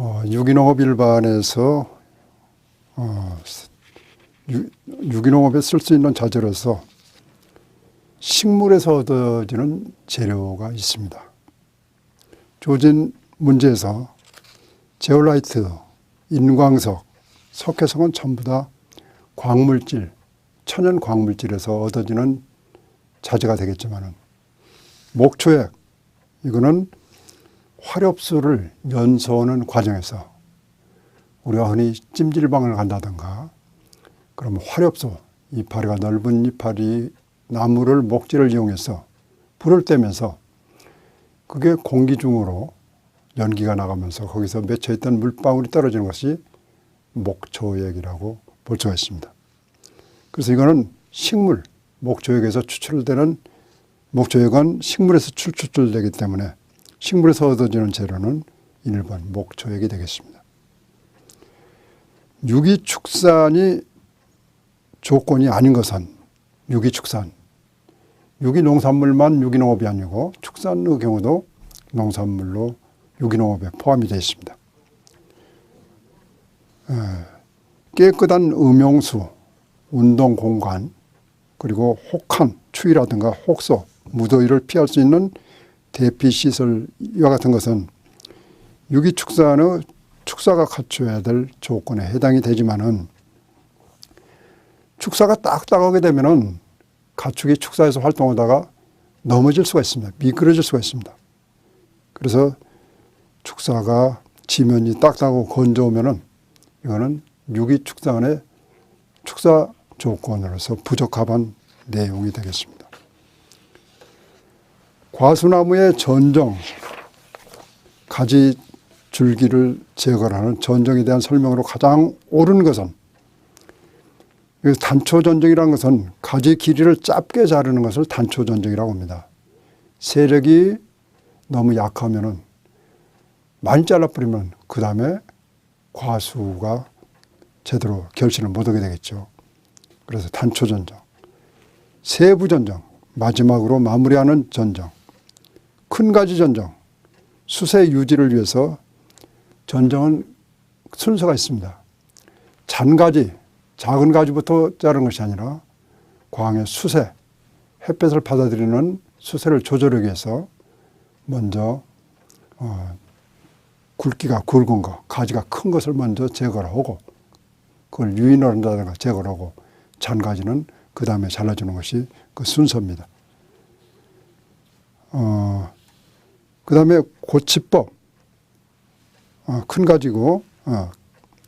어, 유기농업 일반에서 어, 유, 유기농업에 쓸 수 있는 자재로서 식물에서 얻어지는 재료가 있습니다. 조진 문제에서 제올라이트, 인광석, 석회성은 전부 다 광물질, 천연 광물질에서 얻어지는 자재가 되겠지만은 목초액 이거는 화렵수를 연소하는 과정에서 우리가 흔히 찜질방을 간다든가 그러면 화렵수 이파리가 넓은 이파리 나무를 목재를 이용해서 불을 떼면서 그게 공기 중으로 연기가 나가면서 거기서 맺혀 있던 물방울이 떨어지는 것이 목초액이라고 볼 수가 있습니다. 그래서 이거는 식물 목초액에서 추출되는 목초액은 식물에서 추출되기 때문에 식물에서 얻어지는 재료는 일반 목초액이 되겠습니다. 유기축산이 조건이 아닌 것은 유기축산, 유기농산물만 유기농업이 아니고 축산의 경우도 농산물로 유기농업에 포함이 되어 있습니다. 에, 깨끗한 음용수, 운동 공간, 그리고 혹한, 추위라든가 혹소, 무더위를 피할 수 있는 대피 시설 이와 같은 것은 유기축산의 축사가 갖춰야 될 조건에 해당이 되지만은 축사가 딱딱하게 되면은 가축이 축사에서 활동하다가 넘어질 수가 있습니다. 미끄러질 수가 있습니다. 그래서 축사가 지면이 딱딱하고 건조하면은 이거는 유기축산의 축사 조건으로서 부적합한 내용이 되겠습니다. 과수나무의 전정, 가지 줄기를 제거하는 전정에 대한 설명으로 가장 옳은 것은 단초 전정이라는 것은 가지 길이를 짧게 자르는 것을 단초 전정이라고 합니다. 세력이 너무 약하면은 많이 잘라버리면 그 다음에 과수가 제대로 결실을 못 하게 되겠죠. 그래서 단초 전정, 세부 전정, 마지막으로 마무리하는 전정, 큰 가지 전정, 수세 유지를 위해서 전정은 순서가 있습니다. 잔가지, 작은 가지부터 자른 것이 아니라 광의 수세, 햇볕을 받아들이는 수세를 조절하기 위해서 먼저 어, 굵기가 굵은 거, 가지가 큰 것을 먼저 제거를 하고 그걸 유인을 한다든가 제거를 하고 잔가지는 그 다음에 잘라주는 것이 그 순서입니다. 어, 그 다음에 고치법, 어, 큰 가지고, 어,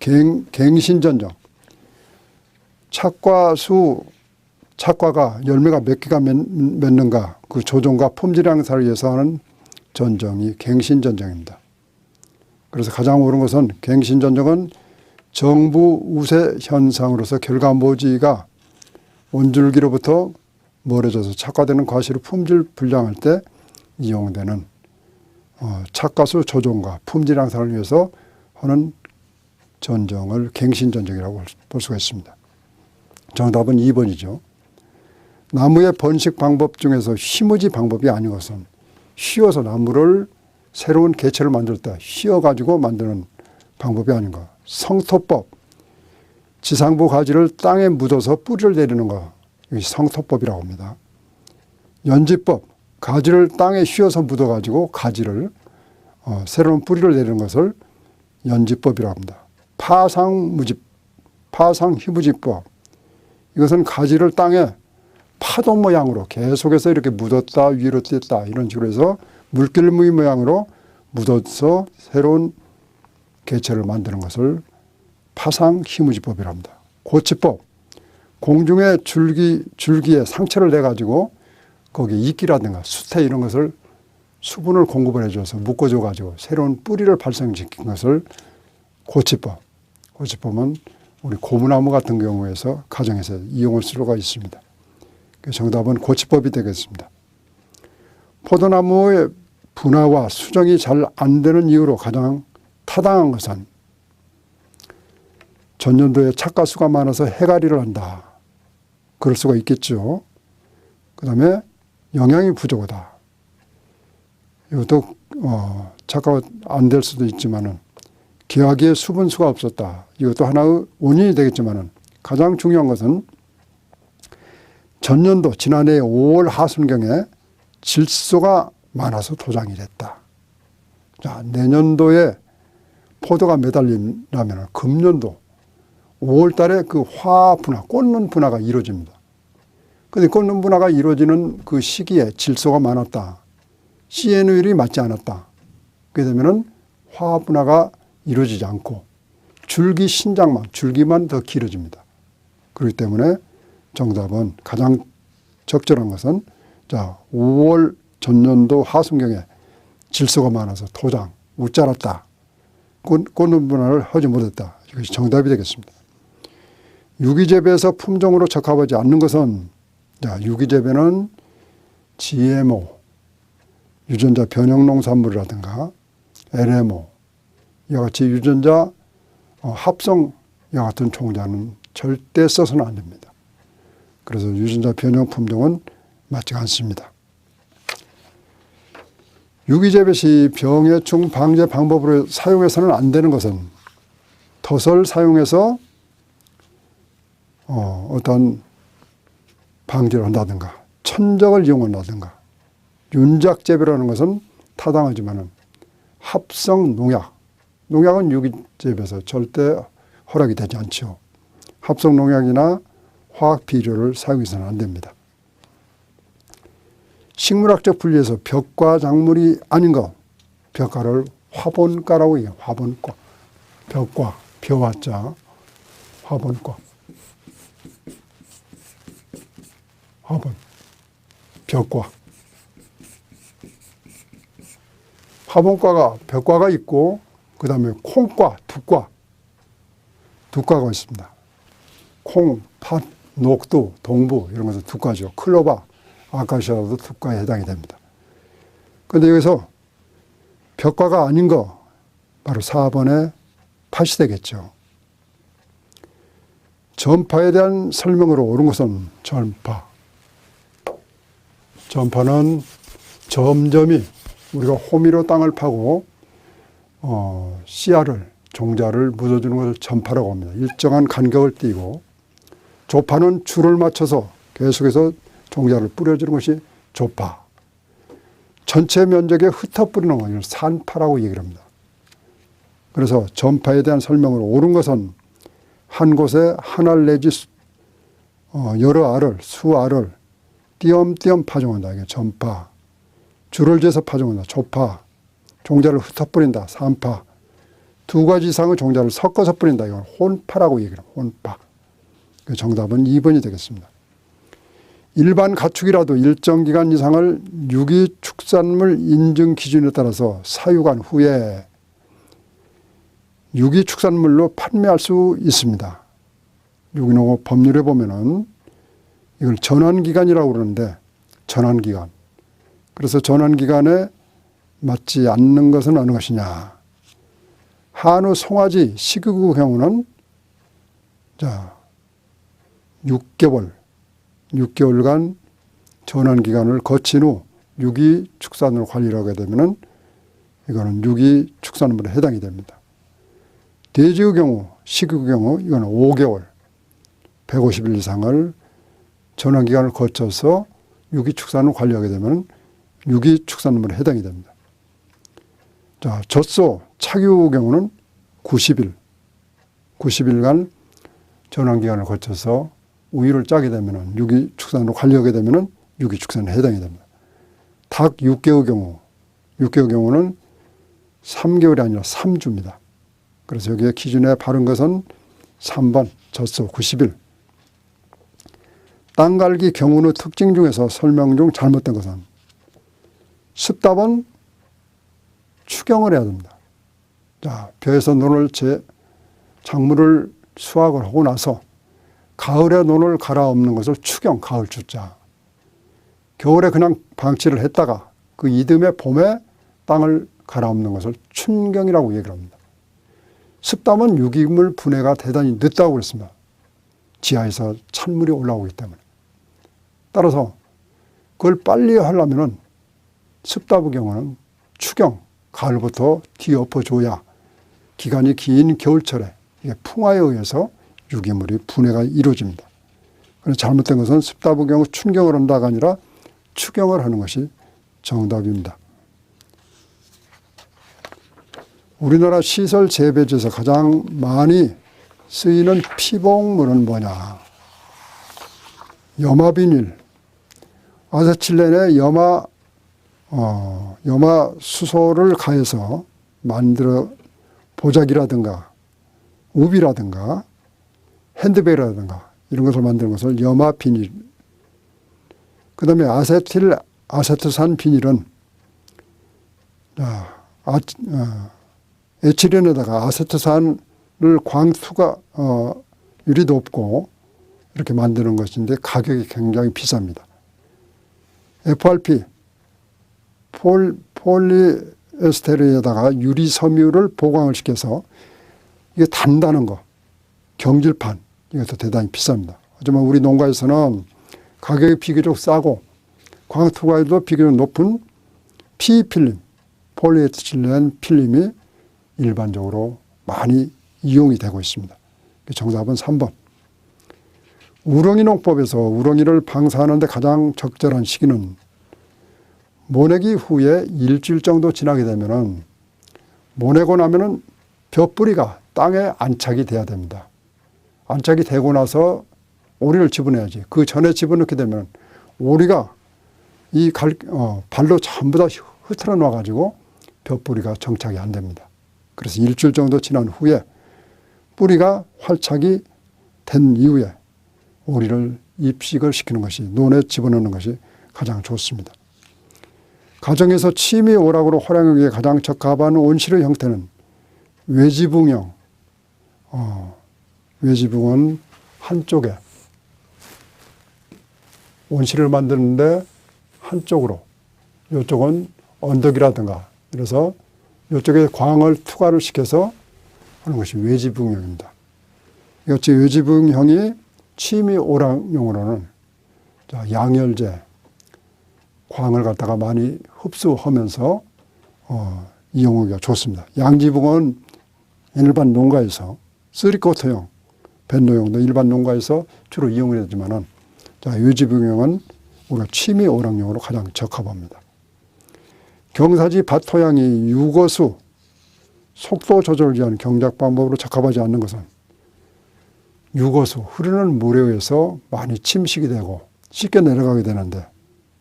갱, 갱신전정. 착과수, 착과가 열매가 몇 개가 맺, 맺는가, 그 조종과 품질 향상을 위해서 하는 전정이 갱신전정입니다. 그래서 가장 옳은 것은 갱신전정은 정부 우세 현상으로서 결과 모지가 온줄기로부터 멀어져서 착화되는 과실의 품질 불량할 때 이용되는 어, 착가수 조종과 품질 향상을 위해서 하는 전정을 갱신전정이라고 볼 수가 있습니다. 정답은 2번이죠. 나무의 번식 방법 중에서 휘무지 방법이 아닌 것은 휘어서 나무를 새로운 개체를 만들 때 휘어가지고 만드는 방법이 아닌가. 성토법. 지상부 가지를 땅에 묻어서 뿌리를 내리는 거. 이것이 성토법이라고 합니다. 연지법. 가지를 땅에 휘어서 묻어가지고 가지를 어, 새로운 뿌리를 내리는 것을 연지법이라고 합니다. 파상무집, 파상휘무지법. 이것은 가지를 땅에 파도 모양으로 계속해서 이렇게 묻었다 위로 뗐다 이런 식으로 해서 물결무늬 모양으로 묻어서 새로운 개체를 만드는 것을 파상휘무지법이라고 합니다. 고치법. 공중에 줄기, 줄기에 상처를 내가지고 거기 이끼라든가 수태 이런 것을 수분을 공급을 해줘서 묶어줘 가지고 새로운 뿌리를 발생시킨 것을 고치법. 고치법은 우리 고무나무 같은 경우에서 가정에서 이용할 수가 있습니다. 정답은 고치법이 되겠습니다. 포도나무의 분화와 수정이 잘 안 되는 이유로 가장 타당한 것은 전년도에 착가수가 많아서 해가리를 한다. 그럴 수가 있겠죠. 그 다음에 영양이 부족하다. 이것도 어, 착가가 안될 수도 있지만은 기하기에 수분수가 없었다. 이것도 하나의 원인이 되겠지만은 가장 중요한 것은 전년도 지난해 5월 하순경에 질소가 많아서 도장이 됐다. 자, 내년도에 포도가 매달리려면 금년도 5월 달에 그 화 분화, 꽂는 분화가 이루어집니다. 근데 꽂는 분화가 이루어지는 그 시기에 질소가 많았다. CN율이 맞지 않았다. 그렇게 되면은 화 분화가 이루어지지 않고 줄기 신장만, 줄기만 더 길어집니다. 그렇기 때문에 정답은 가장 적절한 것은 자, 5월 전년도 하순경에 질소가 많아서 도장, 웃자랐다. 꽃- 꽂는 분할을 하지 못했다. 이것이 정답이 되겠습니다. 유기재배에서 품종으로 적합하지 않는 것은 자, 유기재배는 GMO, 유전자 변형 농산물이라든가 LMO, 이와 같이 유전자 어, 합성 이와 같은 종자는 절대 써서는 안 됩니다. 그래서 유전자 변형 품종은 맞지 않습니다. 유기재배 시 병해충 방제 방법으로 사용해서는 안 되는 것은 덫을 사용해서 어, 어떤 방제를 한다든가 천적을 이용한다든가 윤작재배라는 것은 타당하지만은 합성 농약 농약은 유기재배에서 절대 허락이 되지 않죠. 합성 농약이나 화학 비료를 사용해서는 안 됩니다. 식물학적 분리에서 벽과 작물이 아닌 것, 벽과를 화본과라고 얘기해요. 화본과. 벽과, 벼화자, 화본과. 화본, 벽과. 화본과가 벽과가 있고 그 다음에 콩과, 두과, 두과가 있습니다. 콩, 팥, 녹두, 동부 이런 것은 두과죠. 클로바, 아카시아도 두과에 해당이 됩니다. 그런데 여기서 벽과가 아닌 거 바로 4번에 팥이 되겠죠. 전파에 대한 설명으로 옳은 것은 전파. 전파는 점점이 우리가 호미로 땅을 파고 어, 씨알을 종자를 묻어주는 것을 전파라고 합니다. 일정한 간격을 띄고 조파는 줄을 맞춰서 계속해서 종자를 뿌려주는 것이 조파. 전체 면적에 흩어 뿌리는 것을 산파라고 얘기를 합니다. 그래서 전파에 대한 설명으로 옳은 것은 한 곳에 한 알 내지 수- 어, 여러 알을 수 알을 띄엄띄엄 파종한다. 이게 전파. 줄을 재서 파종한다. 조파. 종자를 흩어 뿌린다. 산파. 두 가지 이상의 종자를 섞어서 뿌린다. 이건 혼파라고 얘기를 합니다. 혼파. 그 정답은 2번이 되겠습니다. 일반 가축이라도 일정 기간 이상을 유기 축산물 인증 기준에 따라서 사육한 후에 유기 축산물로 판매할 수 있습니다. 유기농업 법률에 보면은 이걸 전환기간이라고 그러는데 전환기간. 그래서 전환기간에 맞지 않는 것은 어느 것이냐. 한우 송아지 식육의 경우는 자 6개월 6개월간 전환 기간을 거친 후 유기 축산을 관리를 하게 되면은 이거는 유기 축산물에 해당이 됩니다. 돼지의 경우, 식의 경우 이거는 5개월 150일 이상을 전환 기간을 거쳐서 유기 축산을 관리하게 되면 유기 축산물에 해당이 됩니다. 자, 젖소, 착유의 경우는 90일, 90일간 전환 기간을 거쳐서 우유를 짜게 되면은 유기 축산으로 관리하게 되면은 유기 축산에 해당이 됩니다. 닭 6개의 경우, 6개의 경우는 3개월이 아니라 3주입니다. 그래서 여기에 기준에 바른 것은 3번 젖소 90일. 땅갈기 경운의 특징 중에서 설명 중 잘못된 것은 습답은 추경을 해야 됩니다. 자, 벼에서 논을 제 작물을 수확을 하고 나서 가을에 논을 갈아엎는 것을 추경, 가을 주자. 겨울에 그냥 방치를 했다가 그 이듬해 봄에 땅을 갈아엎는 것을 춘경이라고 얘기를 합니다. 습담은 유기물 분해가 대단히 늦다고 그랬습니다. 지하에서 찬물이 올라오기 때문에. 따라서 그걸 빨리 하려면은 습답의 경우는 추경, 가을부터 뒤엎어줘야 기간이 긴 겨울철에 이게 풍화에 의해서 유기물이 분해가 이루어집니다. 그래서 잘못된 것은 습답의 경우 춘경을 한다가 아니라 추경을 하는 것이 정답입니다. 우리나라 시설 재배지에서 가장 많이 쓰이는 피복물은 뭐냐? 염화 비닐, 아세틸렌에 염화 어, 염화 수소를 가해서 만들어 보자기라든가 우비라든가 핸드백이라든가 이런 것을 만드는 것을 염화 비닐. 그 다음에 아세틸 아세트산 비닐은 아, 아, 어, 에틸렌에다가 아세트산을 광수가 어, 율이 높고 이렇게 만드는 것인데 가격이 굉장히 비쌉니다. FRP 폴, 폴리에스테르에다가 유리 섬유를 보강을 시켜서 이게 단단한 거 경질판 이것도 대단히 비쌉니다. 하지만 우리 농가에서는 가격이 비교적 싸고 광투과일도 비교적 높은 PE 필름, 폴리에틸렌 필름이 일반적으로 많이 이용이 되고 있습니다. 정답은 3번. 우렁이 농법에서 우렁이를 방사하는데 가장 적절한 시기는 모내기 후에 일주일 정도 지나게 되면은 모내고 나면은 벼뿌리가 땅에 안착이 돼야 됩니다. 안착이 되고 나서 오리를 집어내야지. 그 전에 집어넣게 되면 오리가 이 갈, 어, 발로 전부 다 흐트러 놔가지고 벼뿌리가 정착이 안 됩니다. 그래서 일주일 정도 지난 후에 뿌리가 활착이 된 이후에 오리를 입식을 시키는 것이 논에 집어넣는 것이 가장 좋습니다. 가정에서 취미 오락으로 활용하기에 가장 적합한 온실의 형태는 외지붕형. 어, 외지붕은 한쪽에 온실을 만드는데 한쪽으로 이쪽은 언덕이라든가 그래서 이쪽에 광을 투과를 시켜서 하는 것이 외지붕형입니다. 이것이 외지붕형이 취미 오락용으로는 양열제, 광을 갖다가 많이 흡수하면서 어, 이용하기가 좋습니다. 양지붕은 일반 농가에서 쓰리코트용, 벤노용도 일반 농가에서 주로 이용을 하지만은 자, 유지붕용은 우리가 취미 오락용으로 가장 적합합니다. 경사지 밭 토양이 유거수, 속도 조절을 위한 경작 방법으로 적합하지 않는 것은 유거수, 흐르는 물에 의해서 많이 침식이 되고 쉽게 내려가게 되는데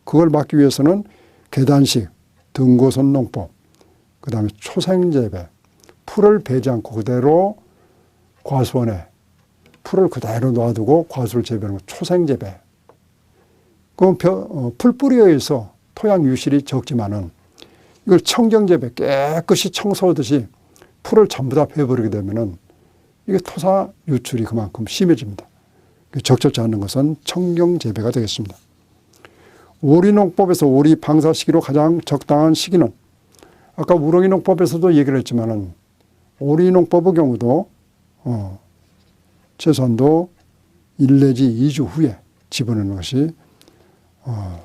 그걸 막기 위해서는 계단식, 등고선 농법, 그 다음에 초생재배, 풀을 베지 않고 그대로 과수원에 풀을 그대로 놔두고 과수를 재배하는 거 초생재배. 그럼 어, 풀뿌리에 의해서 토양 유실이 적지만은 이걸 청정재배 깨끗이 청소하듯이 풀을 전부 다 베어버리게 되면은 이게 토사 유출이 그만큼 심해집니다. 적절치 않은 것은 청경 재배가 되겠습니다. 오리 농법에서 오리 방사 시기로 가장 적당한 시기는 아까 우렁이 농법에서도 얘기를 했지만은 오리 농법의 경우도 어, 최소한도 1 내지 2주 후에 집어넣는 것이 어,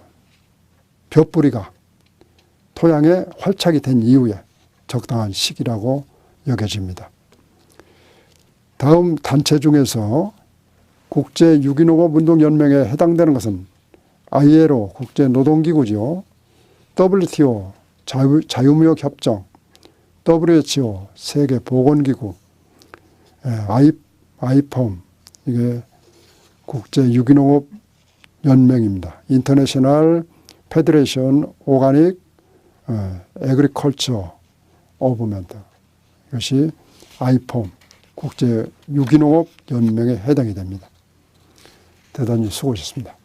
벼뿌리가 토양에 활착이 된 이후에 적당한 시기라고 여겨집니다. 다음 단체 중에서 국제 유기농업 운동 연맹에 해당되는 것은 ILO 국제노동기구죠. WTO 자유, 자유무역 협정, WHO 세계보건기구, 아이, 아이폼 이게 국제 유기농업 연맹입니다. 인터내셔널 페더레이션 오가닉 에그리컬처 오브멘트 이것이 아이폼 국제 유기농업 연맹에 해당이 됩니다. 대단히 수고하셨습니다.